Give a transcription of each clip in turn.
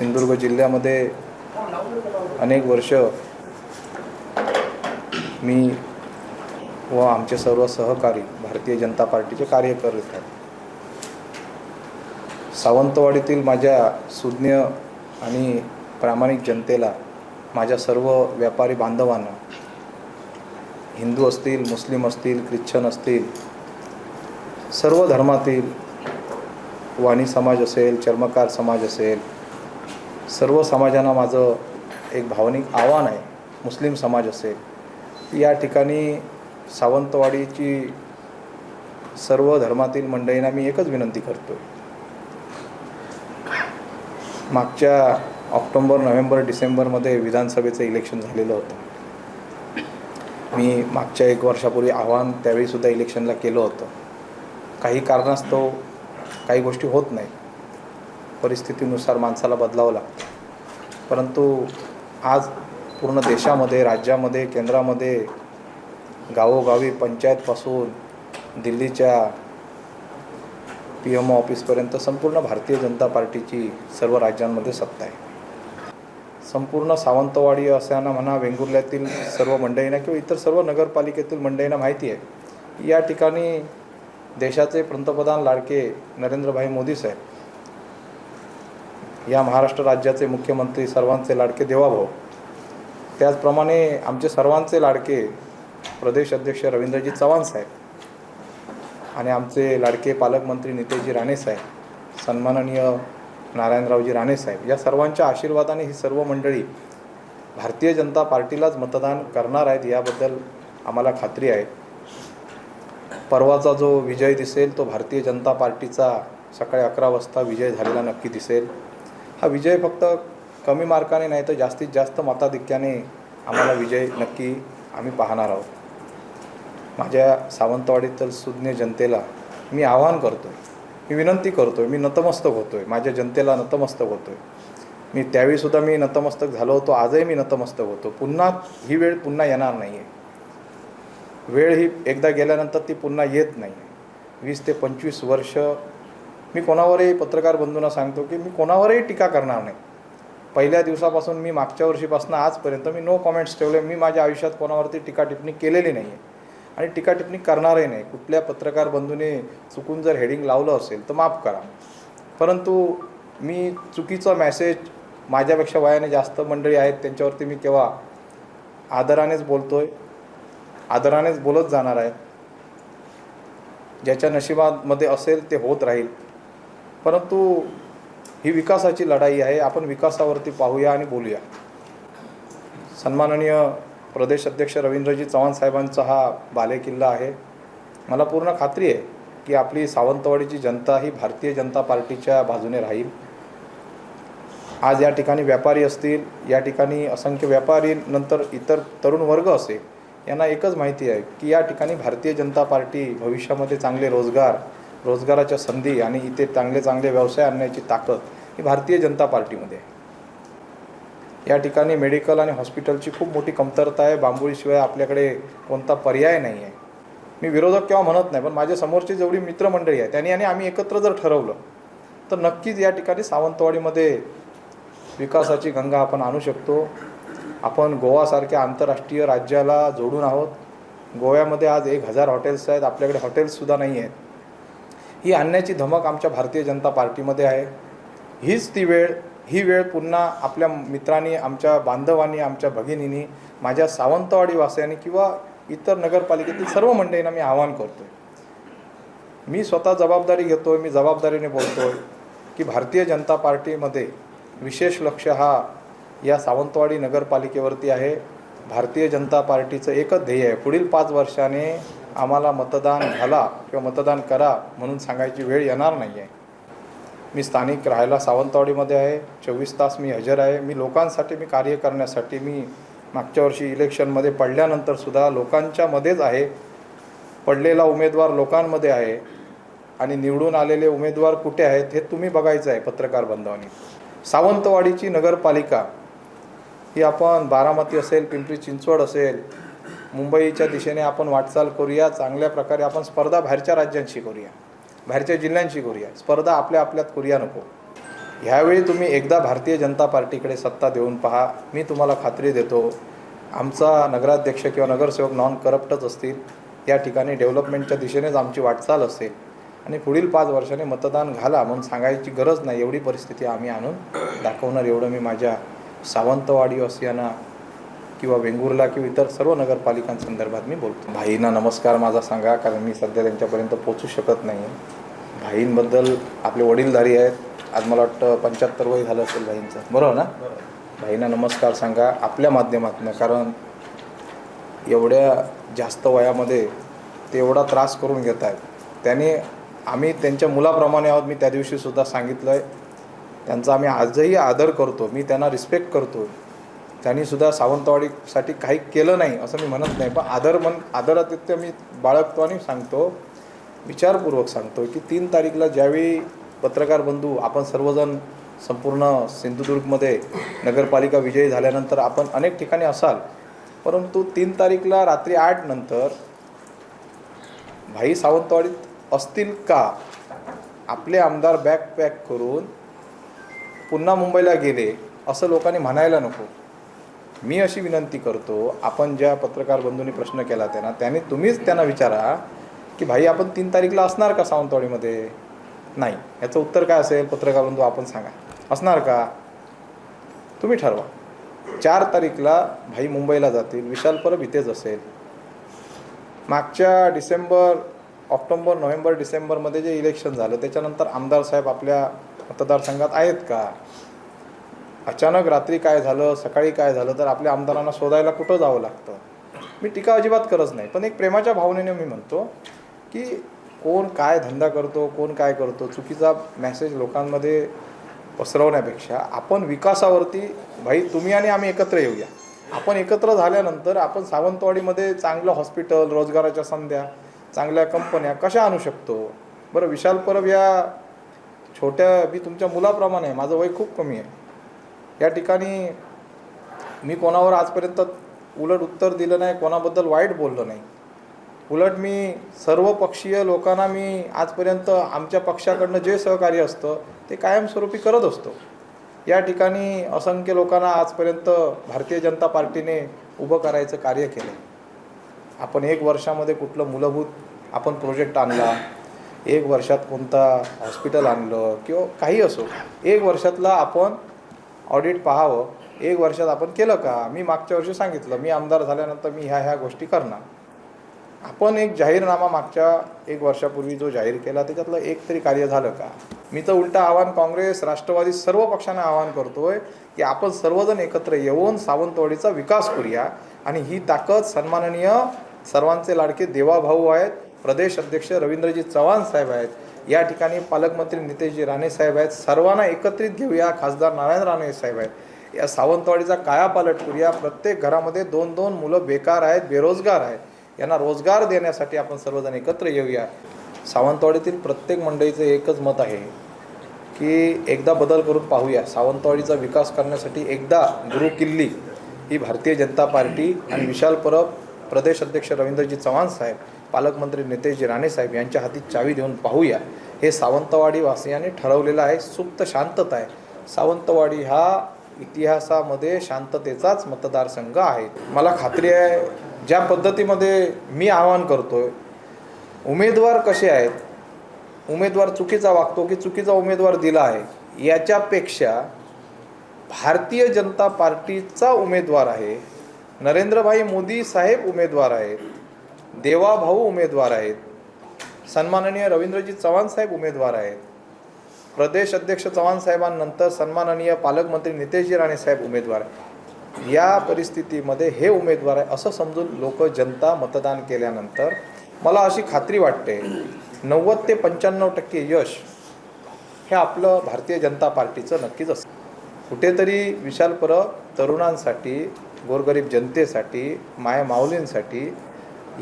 सिंधुदुर्ग जिल्ह्यामध्ये अनेक वर्ष मी व आमचे सर्व सहकारी भारतीय जनता पार्टीचे कार्य करत आहेत. सावंतवाडीतील माझ्या सुज्ञ आणि प्रामाणिक जनतेला माझ्या सर्व व्यापारी बांधवांना हिंदू असतील मुस्लिम असतील ख्रिश्चन असतील सर्व धर्मातील वाणी समाज असेल चर्मकार समाज असेल सर्व समाजांना माझं एक भावनिक आव्हान आहे. मुस्लिम समाज असेल या ठिकाणी सावंतवाडीची सर्व धर्मातील मंडळींना मी एकच विनंती करतो मागच्या ऑक्टोंबर नोव्हेंबर डिसेंबरमध्ये विधानसभेचं इलेक्शन झालेलं होतं. मी मागच्या एक वर्षापूर्वी आव्हान त्यावेळीसुद्धा इलेक्शनला केलं होतं. काही कारणास्तव काही गोष्टी होत नाही परिस्थितीनुसार माणसाला बदलावं लागतं. परंतु आज पूर्ण देशामध्ये राज्यामध्ये केंद्रामध्ये गावोगावी पंचायतपासून दिल्लीच्या पी एम ओ ऑफिसपर्यंत संपूर्ण भारतीय जनता पार्टीची सर्व राज्यांमध्ये सत्ता आहे. संपूर्ण सावंतवाडी असल्यानं म्हणा वेंगुर्ल्यातील सर्व मंडळींना किंवा इतर सर्व नगरपालिकेतील मंडळींना माहिती आहे. या ठिकाणी देशाचे पंतप्रधान लाडके नरेंद्रभाई मोदी साहेब या महाराष्ट्र राज्याचे मुख्यमंत्री सर्वांचे लाडके देवाभाऊ. त्याचप्रमाणे आमचे सर्वांचे लाडके प्रदेश अध्यक्ष रवींद्रजी चव्हाण साहेब आणि आमचे लाडके पालकमंत्री नितेशजी राणे साहेब सन्माननीय नारायणरावजी राणे साहेब या सर्वांच्या आशीर्वादाने ही सर्व मंडळी भारतीय जनता पार्टीलाच मतदान करणार आहेत याबद्दल आम्हाला खात्री आहे. परवाचा जो विजय दिसेल तो भारतीय जनता पार्टीचा सकाळी अकरा वाजता विजय झालेला नक्की दिसेल. हा विजय फक्त कमी मार्काने नाही तर जास्तीत जास्त मताधिक्याने आम्हाला विजय नक्की आम्ही पाहणार आहोत. माझ्या सावंतवाडीतील सुज्ञ जनतेला मी आवाहन करतो आहे मी विनंती करतो आहे मी नतमस्तक होतो आहे माझ्या जनतेला नतमस्तक होतो आहे मी त्यावेळीसुद्धा मी नतमस्तक झालो होतो आजही मी नतमस्तक होतो. पुन्हा ही वेळ पुन्हा येणार नाही आहे वेळ ही एकदा गेल्यानंतर ती पुन्हा येत नाही वीस ते पंचवीस वर्ष मी कोणावरही पत्रकार बंधूंना सांगतो की मी कोणावरही टीका करणार नाही. पहिल्या दिवसापासून मी मागच्या वर्षीपासून आजपर्यंत मी नो कॉमेंट्स ठेवले मी माझ्या आयुष्यात कोणावरती टीका टिप्पणी केलेली नाही आहे आणि टीका टिप्पणी करणारही नाही. कुठल्या पत्रकार बंधूने चुकून जर हेडिंग लावलं असेल तर माफ करा. परंतु मी चुकीचा मॅसेज माझ्यापेक्षा वयाने जास्त मंडळी आहेत त्यांच्यावरती मी केव्हा आदरानेच बोलतो आहे आदरानेच बोलत जाणार आहे. ज्याच्या नशिबामध्ये असेल ते होत राहील. परंतु ही विकासाची लढाई आहे. आपण विकासावरती पाहूया आणि बोलूया. सन्माननीय प्रदेश अध्यक्ष रवींद्रजी चव्हाण साहेबांचा हा बालेकिल्ला आहे. मला पूर्ण खात्री आहे की आपली सावंतवाडीची जनता ही भारतीय जनता पार्टीच्या बाजूने राहील. आज या ठिकाणी व्यापारी असतील या ठिकाणी असंख्य व्यापारी नंतर इतर तरुण वर्ग असेल यांना एकच माहिती आहे की या ठिकाणी भारतीय जनता पार्टी भविष्यामध्ये चांगले रोजगार रोजगाराच्या संधी आणि इथे चांगले चांगले व्यवसाय आणण्याची ताकद ही भारतीय जनता पार्टीमध्ये आहे. या ठिकाणी मेडिकल आणि हॉस्पिटलची खूप मोठी कमतरता आहे. बांबोळीशिवाय आपल्याकडे कोणता पर्याय नाही आहे. मी विरोधक केव्हा म्हणत नाही पण माझ्या समोरची जेवढी मित्रमंडळी आहे त्यांनी आणि आम्ही एकत्र जर ठरवलं तर नक्कीच या ठिकाणी सावंतवाडीमध्ये विकासाची गंगा आपण आणू शकतो. आपण गोवासारख्या आंतरराष्ट्रीय राज्याला जोडून आहोत. गोव्यामध्ये आज एक हजार हॉटेल्स आहेत. आपल्याकडे हॉटेल्ससुद्धा नाही आहेत. ही आणण्याची धमक आमच्या भारतीय जनता पार्टीमध्ये आहे. हीच ती वेळ ही वेळ पुन्हा आपल्या मित्रांनी आमच्या बांधवांनी आमच्या भगिनींनी माझ्या सावंतवाडी वासियांनी किंवा इतर नगरपालिकेतील सर्व मंडळींना मी आवाहन करतो आहे मी स्वतः जबाबदारी घेतो आहे मी जबाबदारीने बोलतो आहे की भारतीय जनता पार्टीमध्ये विशेष लक्ष हा या सावंतवाडी नगरपालिकेवरती आहे. भारतीय जनता पार्टीचं एकच ध्येय आहे. पुढील पाच वर्षाने आम्हाला मतदान घाला किंवा मतदान करा म्हणून सांगायची वेळ येणार नाही आहे मी स्थानिक राहायला सावंतवाडीमध्ये आहे चोवीस तास मी हजर आहे. मी लोकांसाठी मी कार्य करण्यासाठी मी मागच्या वर्षी इलेक्शनमध्ये पडल्यानंतरसुद्धा सुद्धा लोकांच्यामध्येच आहे. पडलेला उमेदवार लोकांमध्ये आहे. आणि निवडून आलेले उमेदवार कुठे आहेत हे तुम्ही बघायचं आहे पत्रकार बंधवानी. सावंतवाडीची नगरपालिका ही आपण बारामती असेल पिंपरी चिंचवड असेल मुंबईच्या दिशेने आपण वाटचाल करूया. चांगल्या प्रकारे आपण स्पर्धा बाहेरच्या राज्यांशी करूया. बाहेरच्या जिल्ह्यांशी करूया. स्पर्धा आपल्या आपल्यात करूया नको. ह्यावेळी तुम्ही एकदा भारतीय जनता पार्टीकडे सत्ता देऊन पहा. मी तुम्हाला खात्री देतो आमचा नगराध्यक्ष किंवा नगरसेवक नॉन करप्टच असतील. या ठिकाणी डेव्हलपमेंटच्या दिशेनेच आमची वाटचाल असेल. आणि पुढील पाच वर्षाने मतदान घाला म्हणून सांगायची गरज नाही. एवढी परिस्थिती आम्ही आणून दाखवणार. एवढं मी माझ्या सावंतवाडीवासियांना किंवा वेंगुर्ला किंवा इतर सर्व नगरपालिकांसंदर्भात मी बोलतो. भाईंना नमस्कार माझा सांगा कारण मी सध्या त्यांच्यापर्यंत पोचू शकत नाही. भाईंबद्दल आपले वडीलधारी आहेत. आज मला वाटतं पंच्याहत्तर वय झालं असेल भाईंचं. बरोबर ना? भाईंना नमस्कार सांगा आपल्या माध्यमातून कारण एवढ्या जास्त वयामध्ये ते एवढा त्रास करून घेत आहेत. त्याने आम्ही त्यांच्या मुलाप्रमाणे आहोत मी त्या दिवशीसुद्धा सांगितलं आहे त्यांचा आम्ही आजही आदर करतो मी त्यांना रिस्पेक्ट करतो त्यांनी सुद्धा सावंतवाडीसाठी काही केलं नाही असं मी म्हणत नाही. पण आदर मन आदरातिथ्य मी बाळगतो सांगतो विचारपूर्वक सांगतो की तीन तारीखला ज्यावेळी पत्रकार बंधू आपण सर्वजण संपूर्ण सिंधुदुर्गमध्ये नगरपालिका विजयी झाल्यानंतर आपण अनेक ठिकाणी असाल परंतु तीन तारीखला रात्री आठ नंतर भाई सावंतवाडीत असतील का? आपले आमदार बॅग पॅक करून पुन्हा मुंबईला गेले असं लोकांनी म्हणायला नको. मी अशी विनंती करतो आपण ज्या पत्रकार बंधूंनी प्रश्न केला त्यांना त्याने तुम्हीच त्यांना विचारा की भाई आपण तीन तारीखला असणार का सावंतवाडीमध्ये? नाही. याचं उत्तर काय असेल? पत्रकार बंधू आपण सांगा. असणार का? तुम्ही ठरवा. चार तारीखला भाई मुंबईला जातील विशाल परब इथेच असेल. मागच्या डिसेंबर ऑक्टोबर नोव्हेंबर डिसेंबरमध्ये जे इलेक्शन झालं त्याच्यानंतर आमदार साहेब आपल्या मतदारसंघात आहेत का? अचानक रात्री काय झालं सकाळी काय झालं तर आपल्या आमदारांना शोधायला कुठं जावं लागतं? मी टीका अजिबात करत नाही. पण एक प्रेमाच्या भावनेने मी म्हणतो की कोण काय धंदा करतो कोण काय करतो चुकीचा मेसेज लोकांमध्ये पसरवण्यापेक्षा आपण विकासावरती भाई तुम्ही आणि आम्ही एकत्र येऊया. आपण एकत्र झाल्यानंतर आपण सावंतवाडीमध्ये चांगलं हॉस्पिटल रोजगाराच्या संध्या चांगल्या कंपन्या कशा आणू शकतो? बरं विशाल परब या छोट्या मी तुमच्या मुलाप्रमाणे आहे माझं वय खूप कमी आहे. या ठिकाणी मी कोणावर आजपर्यंत उलट उत्तर दिलं नाही कोणाबद्दल वाईट बोललो नाही. उलट मी सर्व पक्षीय लोकांना मी आजपर्यंत आमच्या पक्षाकडनं जे सहकार्य असतं ते कायमस्वरूपी करत असतो. या ठिकाणी असंख्य लोकांना आजपर्यंत भारतीय जनता पार्टीने उभं करायचं कार्य केलं. आपण एक वर्षामध्ये कुठलं मूलभूत आपण प्रोजेक्ट आणला एक वर्षात कोणता हॉस्पिटल आणलं किंवा काही असो एक वर्षातला आपण ऑडिट पाहावं. एक वर्षात आपण केलं का? मी मागच्या वर्षी सांगितलं मी आमदार झाल्यानंतर मी ह्या ह्या गोष्टी करणार. आपण एक जाहीरनामा मागच्या एक वर्षापूर्वी जो जाहीर केला त्याच्यातलं एक तरी कार्य झालं का? मी तर उलटं आव्हान काँग्रेस राष्ट्रवादी सर्व पक्षांना आवाहन करतोय की आपण सर्वजण एकत्र येऊन सावंतवाडीचा विकास करूया. आणि ही ताकद सन्माननीय सर्वांचे लाडके देवाभाऊ आहेत. प्रदेश अध्यक्ष रवींद्रजी चव्हाण साहेब आहेत. या ठिकाणी पालकमंत्री नितेशजी राणे साहेब आहेत. सर्वांना एकत्रित घेऊया. खासदार नारायण राणे साहेब आहेत. या सावंतवाडीचा कायापालट करूया प्रत्येक घरामध्ये दोन दोन मुलं बेकार आहेत बेरोजगार आहेत. यांना रोजगार देण्यासाठी आपण सर्वजण एकत्र येऊया. सावंतवाडीतील प्रत्येक मंडळीचं एकच मत आहे की एकदा बदल करून पाहूया. सावंतवाडीचा विकास करण्यासाठी एकदा गुरु किल्ली ही भारतीय जनता पार्टी आणि विशाल परब प्रदेश अध्यक्ष रवींद्रजी चव्हाण साहेब पालकमंत्री नितेश राणे साहेब यांच्या हाती चावी देऊन पाहूया. हे सावंतवाडी वासियांनी ठरवलेलं आहे सुप्त शांतता आहे. सावंतवाडी हा इतिहासामध्ये शांततेचाच मतदारसंघ आहे. मला खात्री आहे ज्या पद्धतीमध्ये मी आवाहन करतो आहे उमेदवार कसे आहेत? उमेदवार चुकीचा वागतो की चुकीचा उमेदवार दिला आहे? याच्यापेक्षा भारतीय जनता पार्टीचा उमेदवार आहे नरेंद्रभाई मोदी साहेब उमेदवार आहेत. देवाभाऊ उमेदवार आहेत. सन्माननीय रवींद्रजी चव्हाण साहेब उमेदवार आहेत. प्रदेश अध्यक्ष चव्हाण साहेबांनंतर सन्माननीय पालकमंत्री नितेशजी राणे साहेब उमेदवार आहेत. या परिस्थितीमध्ये हे उमेदवार आहे असं समजून लोक जनता मतदान केल्यानंतर मला अशी खात्री वाटते नव्वद ते पंच्याण्णव टक्के यश हे आपलं भारतीय जनता पार्टीचं नक्कीच असतं कुठेतरी विशाल परब तरुणांसाठी गोरगरीब जनतेसाठी माया माऊलींसाठी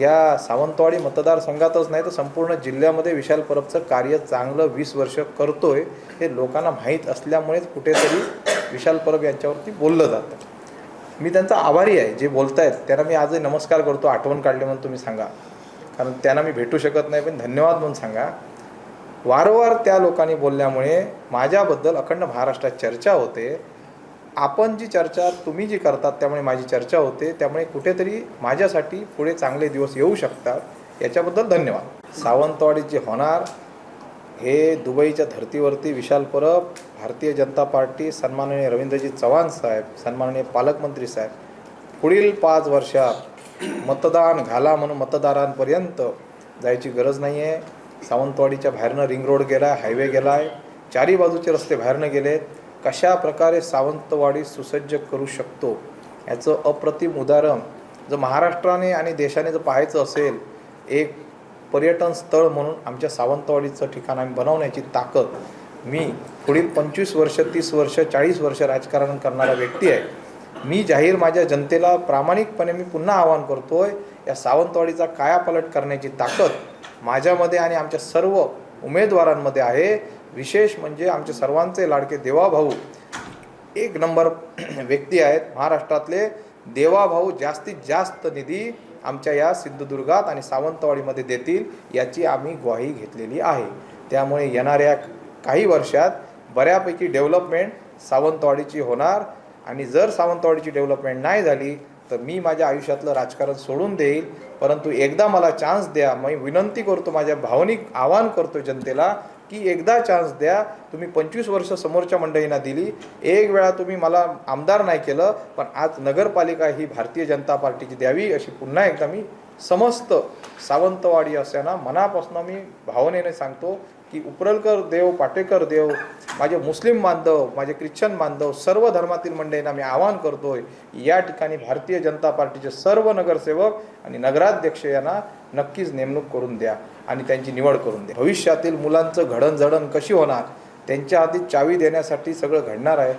या सावंतवाडी मतदारसंघातच नाही तर संपूर्ण जिल्ह्यामध्ये विशाल परबचं कार्य चांगलं वीस वर्ष करतोय हे लोकांना माहीत असल्यामुळेच कुठेतरी विशाल परब यांच्यावरती बोललं जातं. मी त्यांचा आभारी आहे जे बोलत आहेत त्यांना मी आजही नमस्कार करतो आठवण काढली म्हणून तुम्ही सांगा. कारण त्यांना मी भेटू शकत नाही पण धन्यवाद म्हणून सांगा. वारंवार त्या लोकांनी बोलल्यामुळे माझ्याबद्दल अखंड महाराष्ट्रात चर्चा होते. आपण जी चर्चा तुम्ही जी करतात त्यामुळे माझी चर्चा होते. त्यामुळे कुठेतरी माझ्यासाठी पुढे चांगले दिवस येऊ शकतात. याच्याबद्दल धन्यवाद. सावंतवाडी जे होणार हे दुबईच्या धर्तीवरती विशाल परब भारतीय जनता पार्टी सन्माननीय रवींद्रजी चव्हाण साहेब सन्माननीय पालकमंत्री साहेब पुढील पाच वर्षात मतदान घाला म्हणून मतदारांपर्यंत जायची गरज नाही आहे सावंतवाडीच्या बाहेरनं रिंग रोड गेला आहे हायवे गेला आहे चारी बाजूचे रस्ते बाहेरनं गेलेत. कशा प्रकारे सावंतवाडी सुसज्ज करू शकतो याचं अप्रतिम उदाहरण जर महाराष्ट्राने आणि देशाने जर पाहायचं असेल एक पर्यटन स्थळ म्हणून आमच्या सावंतवाडीचं ठिकाण आम्ही बनवण्याची ताकद मी पुढील पंचवीस वर्ष तीस वर्ष चाळीस वर्ष राजकारण करणारा व्यक्ती आहे. मी जाहीर माझ्या जनतेला प्रामाणिकपणे मी पुन्हा आवाहन करतोय या सावंतवाडीचा कायापालट करण्याची ताकद माझ्यामध्ये आणि आमच्या सर्व उमेदवारांमध्ये आहे. विशेष म्हणजे आमचे सर्वांचे लाडके देवाभाऊ एक नंबर व्यक्ती आहेत. महाराष्ट्रातले देवाभाऊ जास्तीत जास्त निधी आमच्या या सिंधुदुर्गात आणि सावंतवाडीमध्ये देतील याची आम्ही ग्वाही घेतलेली आहे. त्यामुळे येणाऱ्या काही वर्षात बऱ्यापैकी डेव्हलपमेंट सावंतवाडीची होणार आणि जर सावंतवाडीची डेव्हलपमेंट नाही झाली तर मी माझ्या आयुष्यातलं राजकारण सोडून देईल. परंतु एकदा मला चान्स द्या मी विनंती करतो माझ्या भावनिक आवाहन करतो जनतेला की एकदा चान्स द्या तुम्ही पंचवीस वर्ष समोरच्या मंडळींना दिली. एक वेळा तुम्ही मला आमदार नाही केलं पण आज नगरपालिका ही भारतीय जनता पार्टीची द्यावी अशी पुन्हा एकदा मी समस्त सावंतवाडी असताना मनापासून मी भावनेने सांगतो की उपरलकर देव पाटेकर देव माझे मुस्लिम बांधव माझे ख्रिश्चन बांधव सर्व धर्मातील मंडळींना मी आवाहन करतोय या ठिकाणी भारतीय जनता पार्टीचे सर्व नगरसेवक आणि नगराध्यक्ष यांना नक्कीच नेमणूक करून द्या आणि त्यांची निवड करून द्या. भविष्यातील मुलांचं घडणझडण कशी होणार त्यांच्या आधी चावी देण्यासाठी सगळं घडणार आहे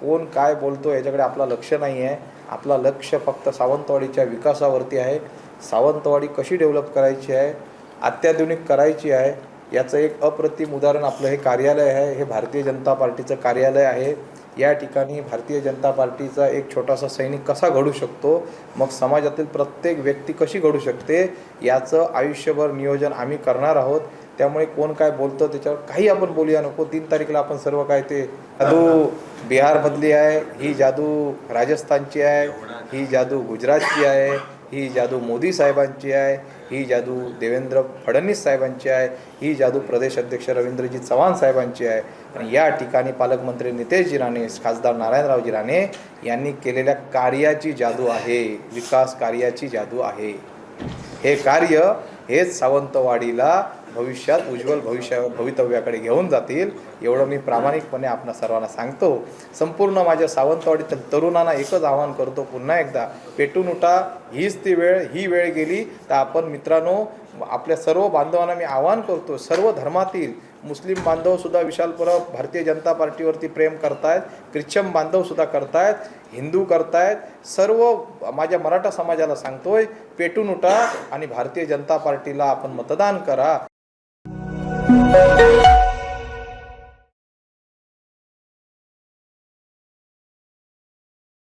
कोण काय बोलतो याच्याकडे आपलं लक्ष नाही आहे. आपला लक्ष फक्त सावंतवाडीच्या विकासावरती आहे. सावंतवाडी कशी डेव्हलप करायची आहे अत्याधुनिक करायची आहे याचं एक अप्रतिम उदाहरण आपलं हे कार्यालय आहे. हे भारतीय जनता पार्टीचं कार्यालय आहे. या ठिकाणी भारतीय जनता पार्टीचा एक छोटासा सैनिक कसा घडू शकतो? मग समाजातील प्रत्येक व्यक्ती कशी घडू शकते? याचं आयुष्यभर नियोजन आम्ही करणार आहोत. त्यामुळे कोण काय बोलतं त्याच्यावर काही आपण बोलूया नको. तीन तारीखला आपण सर्व काय ते जादू बिहारमधली आहे. ही जादू राजस्थानची आहे. ही जादू गुजरातची आहे. ही जादू मोदी साहेबांची आहे ही जादू देवेंद्र फडणवीस साहेबांची आहे ही जादू प्रदेश अध्यक्ष रवींद्रजी चव्हाण साहेबांची आहे. आणि या ठिकाणी पालकमंत्री नितेशजी राणे खासदार नारायणरावजी राणे यांनी केलेल्या कार्याची जादू आहे विकास कार्याची जादू आहे. हे कार्य हेच सावंतवाडीला भविष्यात उज्ज्वल भविष्या भवितव्याकडे घेऊन जातील एवढं मी प्रामाणिकपणे आपणा सर्वांना सांगतो. संपूर्ण माझ्या सावंतवाडीतील तरुणांना एकच आवाहन करतो पुन्हा एकदा पेटून उठा हीच ती वेळ ही वेळ गेली तर आपण मित्रांनो आपल्या सर्व बांधवांना मी आवाहन करतो सर्व धर्मातील मुस्लिम बांधवसुद्धा विशाल परब भारतीय जनता पार्टीवरती प्रेम करतायत ख्रिश्चन बांधवसुद्धा करतायत हिंदू करतायत सर्व माझ्या मराठा समाजाला सांगतोय पेटून उठा आणि भारतीय जनता पार्टीला आपण मतदान करा. thank you.